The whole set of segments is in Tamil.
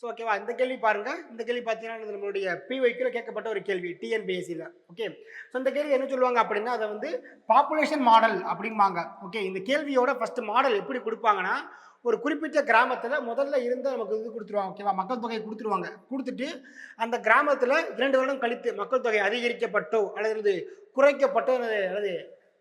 ஸோ ஓகேவா இந்த கேள்வி பாருங்க. இந்த கேள்வி பார்த்தீங்கன்னா நம்மளுடைய பிவைக்கில் கேட்கப்பட்ட ஒரு கேள்வி டிஎன்பிஎஸ்சியில் ஓகே ஸோ இந்த கேள்வி என்ன சொல்லுவாங்க அப்படின்னா அதை வந்து பாப்புலேஷன் மாடல் அப்படிம்பாங்க. ஓகே இந்த கேள்வியோட ஃபர்ஸ்ட் மாடல் எப்படி கொடுப்பாங்கன்னா ஒரு குறிப்பிட்ட கிராமத்தில் முதல்ல இருந்து நமக்கு இது கொடுத்துருவாங்க ஓகேவா மக்கள் தொகை கொடுத்துருவாங்க. கொடுத்துட்டு அந்த கிராமத்தில் இரண்டு வருடம் கழித்து மக்கள் தொகை அதிகரிக்கப்பட்டோ அல்லது குறைக்கப்பட்டோ அல்லது அல்லது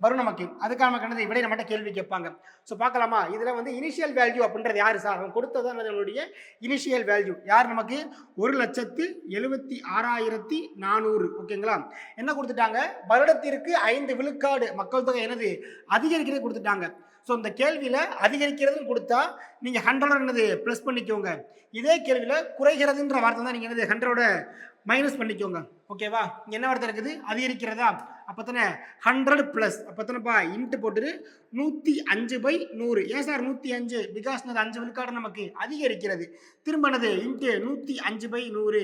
வரும் நமக்கு அதுக்காக நமக்கு என்னது நம்மகிட்ட கேள்வி கேட்பாங்க. ஸோ பார்க்கலாமா? இதில் வந்து இனிஷியல் வேல்யூ அப்படின்றது யார் சார் அவன் கொடுத்ததான் நம்மளுடைய இனிஷியல் வேல்யூ யார் நமக்கு? ஒரு லட்சத்து எழுபத்தி ஆறாயிரத்தி நானூறு. ஓகேங்களா என்ன கொடுத்துட்டாங்க? வருடத்திற்கு ஐந்து விழுக்காடு. மக்கள் தொகை என்னது? அதிகரிக்கிறது கொடுத்துட்டாங்க. ஸோ இந்த கேள்வியில் அதிகரிக்கிறதுன்னு கொடுத்தா நீங்கள் ஹண்ட்ரட் என்னது? ப்ளஸ் பண்ணிக்கோங்க. இதே கேள்வியில் குறைகிறதுன்ற வார்த்தை தான் நீங்கள் என்னது? ஹண்ட்ரடோட மைனஸ் பண்ணிக்கோங்க. ஓகேவா? இங்கே என்ன வார்த்தை இருக்குது? அதிகரிக்கிறதா? அப்போ தானே ஹண்ட்ரட் ப்ளஸ் அப்போ தானேப்பா இன்ட்டு போட்டுரு. நூற்றி அஞ்சு பை நூறு. ஏன் சார் நூற்றி அஞ்சு? பிகாஸ் அது அஞ்சு விழுக்காடு நமக்கு அதிகரிக்கிறது. திரும்ப என்னது? இன்ட்டு நூற்றி அஞ்சு பை நூறு.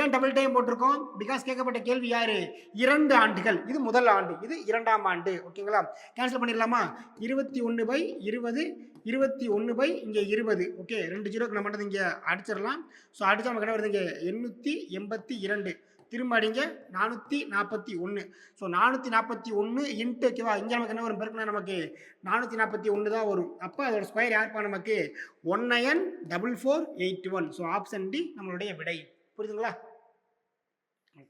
ஏன் டபுள் டைம் போட்டிருக்கோம்? பிகாஸ் கேட்கப்பட்ட கேள்வி யாரு? இரண்டு ஆண்டுகள். இது முதல் ஆண்டு. இது இரண்டாம் ஆண்டு. ஓகேங்களா? கேன்சல் பண்ணிடலாமா? இருபத்தி ஒன்று பை இருபது இருபத்தி ஒன்று பை இங்கே இருபது. ஓகே ரெண்டு ஜீரோக்கு நம்ம மட்டும் இங்கே அடிச்சிடலாம். ஸோ அடிச்சா நமக்கு என்ன வருது இங்கே? எண்ணூற்றி எண்பத்தி இரண்டு. திரும்ப அடிங்க. நானூற்றி நாற்பத்தி ஒன்று ஸோ நானூற்றி நாற்பத்தி ஒன்று இன்ட்டு ஓகேவா இங்கே நமக்கு என்ன வரும்? பெருக்குனா நமக்கு நானூற்றி நாற்பத்தி ஒன்று தான் வரும். அப்போ அதோட ஸ்கொயர் யாருப்பா நமக்கு one nine double four eight one so option D நம்மளுடைய விடை. புரியுதுங்களா?